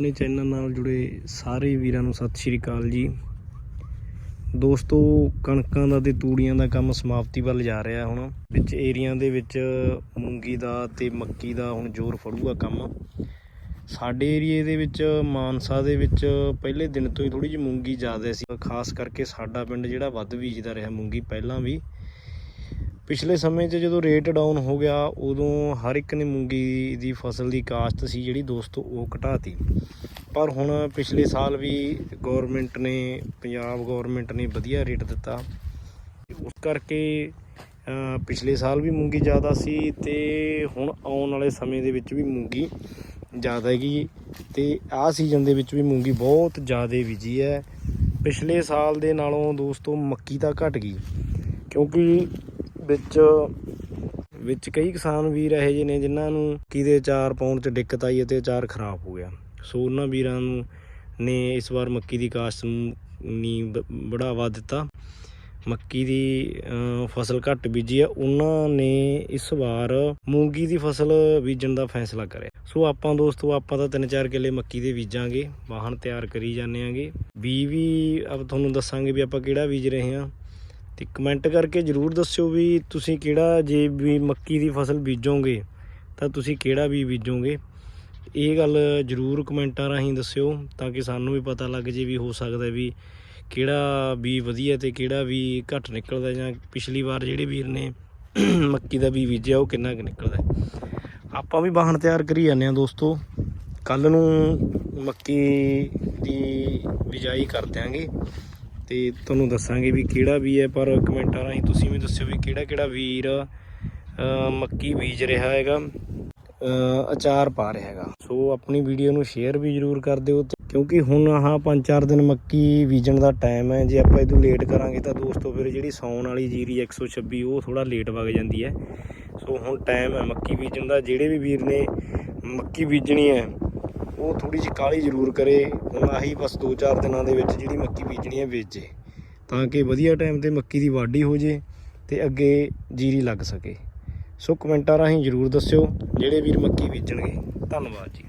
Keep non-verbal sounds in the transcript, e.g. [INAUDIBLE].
ਆਪਣੇ ਚੈਨਲ ਨਾਲ ਜੁੜੇ ਸਾਰੇ ਵੀਰਾਂ ਨੂੰ ਸਤਿ ਸ਼੍ਰੀ ਅਕਾਲ ਜੀ। ਦੋਸਤੋ, ਕਣਕਾਂ ਦਾ ਤੇ ਤੂੜੀਆਂ ਦਾ ਕੰਮ ਸਮਾਪਤੀ ਵੱਲ ਜਾ ਰਿਹਾ ਹੁਣ। ਵਿੱਚ ਏਰੀਆ ਦੇ ਵਿੱਚ ਮੂੰਗੀ ਦਾ ਤੇ ਮੱਕੀ ਦਾ ਹੁਣ ਜ਼ੋਰ ਫੜੂਗਾ ਕੰਮ। ਸਾਡੇ ਏਰੀਏ ਦੇ ਵਿੱਚ, ਮਾਨਸਾ ਦੇ ਵਿੱਚ ਪਹਿਲੇ ਦਿਨ ਤੋਂ ਹੀ ਥੋੜੀ ਜਿਹੀ ਮੂੰਗੀ ਜ਼ਿਆਦਾ ਸੀ। ਖਾਸ ਕਰਕੇ ਸਾਡਾ ਪਿੰਡ ਜਿਹੜਾ ਵੱਧ ਬੀਜਦਾ ਰਿਹਾ ਮੂੰਗੀ, ਪਹਿਲਾਂ ਵੀ ਪਿਛਲੇ ਸਮੇਂ 'ਚ ਜਦੋਂ ਰੇਟ ਡਾਊਨ ਹੋ ਗਿਆ, ਉਦੋਂ ਹਰ ਇੱਕ ਨੇ ਮੂੰਗੀ ਦੀ ਫਸਲ ਦੀ ਕਾਸ਼ਤ ਸੀ ਜਿਹੜੀ ਦੋਸਤੋ ਉਹ ਘਟਾਤੀ। ਪਰ ਹੁਣ ਪਿਛਲੇ ਸਾਲ ਵੀ ਗਵਰਨਮੈਂਟ ਨੇ, ਪੰਜਾਬ ਗਵਰਨਮੈਂਟ ਨੇ ਵਧੀਆ ਰੇਟ ਦਿੱਤਾ। ਉਸ ਕਰਕੇ ਪਿਛਲੇ ਸਾਲ ਵੀ ਮੂੰਗੀ ਜ਼ਿਆਦਾ ਸੀ ਤੇ ਹੁਣ ਆਉਣ ਵਾਲੇ ਸਮੇਂ ਦੇ ਵਿੱਚ ਵੀ ਮੂੰਗੀ ਜ਼ਿਆਦਾ ਹੈਗੀ। ਤੇ ਆਹ ਸੀਜ਼ਨ ਦੇ ਵਿੱਚ ਵੀ ਮੂੰਗੀ ਬਹੁਤ ਜ਼ਿਆਦਾ ਬੀਜੀ ਹੈ। ਪਿਛਲੇ ਸਾਲ ਦੇ ਨਾਲੋਂ ਦੋਸਤੋ ਮੱਕੀ ਤਾਂ ਘਟ ਗਈ। ਕਿਉਂਕਿ ਵਿੱਚ ਵਿੱਚ ਕਈ ਕਿਸਾਨ ਵੀਰ ਇਹੋ ਜਿਹੇ ਨੇ ਜਿਨ੍ਹਾਂ ਨੂੰ ਕਿਤੇ ਅਚਾਰ ਪਾਉਣ 'ਚ ਦਿੱਕਤ ਆਈ ਅਤੇ ਅਚਾਰ ਖਰਾਬ ਹੋ ਗਿਆ। ਸੋ ਉਹਨਾਂ ਵੀਰਾਂ ਨੂੰ ਨੇ ਇਸ ਵਾਰ ਮੱਕੀ ਦੀ ਕਾਸ਼ਤ ਨੂੰ ਨੀ ਬੜਾਵਾ ਦਿੱਤਾ। ਮੱਕੀ ਦੀ ਫਸਲ ਘੱਟ ਬੀਜੀ ਆ। ਉਹਨਾਂ ਨੇ ਇਸ ਵਾਰ ਮੂੰਗੀ ਦੀ ਫਸਲ ਬੀਜਣ ਦਾ ਫੈਸਲਾ ਕਰਿਆ। ਸੋ ਆਪਾਂ ਦੋਸਤੋ, ਆਪਾਂ ਤਾਂ ਤਿੰਨ ਚਾਰ ਕਿੱਲੇ ਮੱਕੀ ਦੇ ਬੀਜਾਂਗੇ। ਵਾਹਣ ਤਿਆਰ ਕਰੀ ਜਾਂਦੇ ਆਂਗੇ। ਬੀ ਵੀ, ਆਪ ਤੁਹਾਨੂੰ ਦੱਸਾਂਗੇ ਵੀ ਆਪਾਂ ਕਿਹੜਾ ਬੀਜ ਰਹੇ ਹਾਂ ਤੇ ਕਮੈਂਟ ਕਰਕੇ ਜਰੂਰ ਦੱਸਿਓ ਵੀ ਤੁਸੀਂ ਕਿਹੜਾ ਜੇ ਵੀ ਮੱਕੀ ਦੀ ਫਸਲ ਬੀਜੋਗੇ, ਤਾਂ ਤੁਸੀਂ ਕਿਹੜਾ ਵੀ ਬੀਜੋਗੇ। ਇਹ ਗੱਲ ਜਰੂਰ ਕਮੈਂਟਾਂ ਰਾਹੀਂ ਦੱਸਿਓ, ਤਾਂ ਕਿ ਸਾਨੂੰ ਵੀ ਪਤਾ ਲੱਗ ਜੇ ਵੀ ਹੋ ਸਕਦਾ ਵੀ ਕਿਹੜਾ ਵੀ ਵਧੀਆ ਤੇ ਕਿਹੜਾ ਵੀ ਘੱਟ ਨਿਕਲਦਾ ਜਾਂ ਪਿਛਲੀ ਵਾਰ ਜਿਹੜੇ ਵੀਰ ਨੇ [COUGHS] ਮੱਕੀ ਦਾ ਵੀ ਬੀਜਿਆ, ਉਹ ਕਿੰਨਾ ਕੁ ਨਿਕਲਦਾ। ਆਪਾਂ ਵੀ ਵਾਹਣ ਤਿਆਰ ਕਰੀ ਜਾਂਦੇ ਆ ਦੋਸਤੋ। ਕੱਲ ਨੂੰ ਮੱਕੀ ਦੀ ਬਿਜਾਈ ਕਰ ਦਿਆਂਗੇ। ਤੇ ਤੁਹਾਨੂੰ ਦੱਸਾਂਗੇ ਵੀ ਕਿਹੜਾ ਵੀ ਹੈ, ਪਰ ਕਮੈਂਟਾਂ ਰਾਹੀਂ ਤੁਸੀਂ ਵੀ ਦੱਸਿਓ ਵੀ ਕਿਹੜਾ ਕਿਹੜਾ ਵੀਰ ਮੱਕੀ ਬੀਜ ਰਿਹਾ ਹੈਗਾ ਅਚਾਰ ਪਾ ਰਿਹਾ ਹੈਗਾ। ਸੋ ਆਪਣੀ ਵੀਡੀਓ ਨੂੰ ਸ਼ੇਅਰ ਵੀ ਜਰੂਰ ਕਰ ਦਿਓ ਕਿਉਂਕਿ ਹੁਣ ਆਹ 5-4 ਦਿਨ ਮੱਕੀ ਬੀਜਣ ਦਾ ਟਾਈਮ ਹੈ, ਜੇ ਆਪਾਂ ਇਹਨੂੰ ਲੇਟ ਕਰਾਂਗੇ ਤਾਂ ਦੋਸਤੋ ਫਿਰ ਜਿਹੜੀ ਸੌਣ ਵਾਲੀ ਜੀਰੀ 126 ਉਹ ਥੋੜਾ ਲੇਟ ਵਗ ਜਾਂਦੀ ਹੈ। ਸੋ ਹੁਣ ਟਾਈਮ ਹੈ ਮੱਕੀ ਬੀਜਣ ਦਾ, ਜਿਹੜੇ ਵੀ ਵੀਰ ਨੇ ਮੱਕੀ ਬੀਜਣੀ ਹੈ ਉਹ ਥੋੜੀ ਜਿਹੀ ਕਾਲੀ ਜ਼ਰੂਰ ਕਰੇ, ਹੁਣ ਆਹੀ ਬਸ 2-4 ਦਿਨਾਂ ਦੇ ਵਿੱਚ ਜਿਹੜੀ ਮੱਕੀ ਬੀਜਣੀ ਹੈ ਵੇਚੇ, ਤਾਂ ਕਿ ਵਧੀਆ ਟਾਈਮ ਤੇ ਮੱਕੀ ਦੀ ਵਾਢੀ ਹੋ ਜੇ ਤੇ ਅੱਗੇ ਜੀਰੀ ਲੱਗ ਸਕੇ। ਸੋ ਕਮੈਂਟਾਂ ਰਾਹੀਂ ਜਰੂਰ ਦੱਸਿਓ, ਜਿਹੜੇ ਵੀਰ ਮੱਕੀ ਬੀਜਣਗੇ। ਧੰਨਵਾਦ ਜੀ।